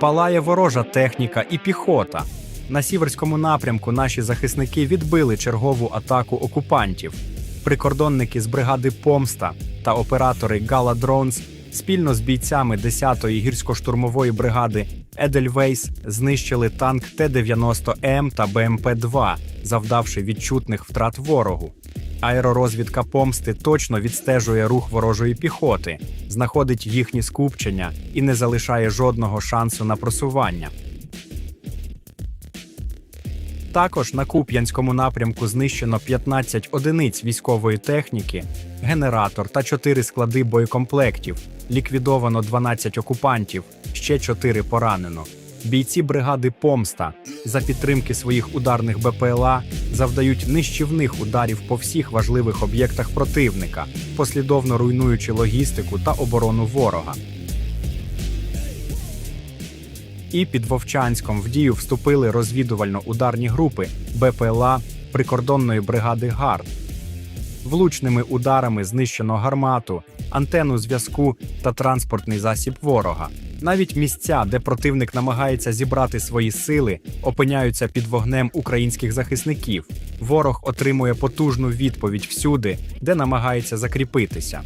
Палає ворожа техніка і піхота. На сіверському напрямку наші захисники відбили чергову атаку окупантів. Прикордонники з бригади Помста та оператори Гала Дронс спільно з бійцями 10-ї гірсько-штурмової бригади Едельвейс знищили танк Т-90М та БМП-2, завдавши відчутних втрат ворогу. Аеророзвідка помсти точно відстежує рух ворожої піхоти, знаходить їхні скупчення і не залишає жодного шансу на просування. Також на Куп'янському напрямку знищено 15 одиниць військової техніки, генератор та 4 склади боєкомплектів. Ліквідовано 12 окупантів, ще 4 поранено. Бійці бригади Помста за підтримки своїх ударних БПЛА завдають нищівних ударів по всіх важливих об'єктах противника, послідовно руйнуючи логістику та оборону ворога. І під Вовчанськом в дію вступили розвідувально-ударні групи БПЛА прикордонної бригади ГАРД. Влучними ударами знищено гармату, антенну зв'язку та транспортний засіб ворога. Навіть місця, де противник намагається зібрати свої сили, опиняються під вогнем українських захисників. Ворог отримує потужну відповідь всюди, де намагається закріпитися.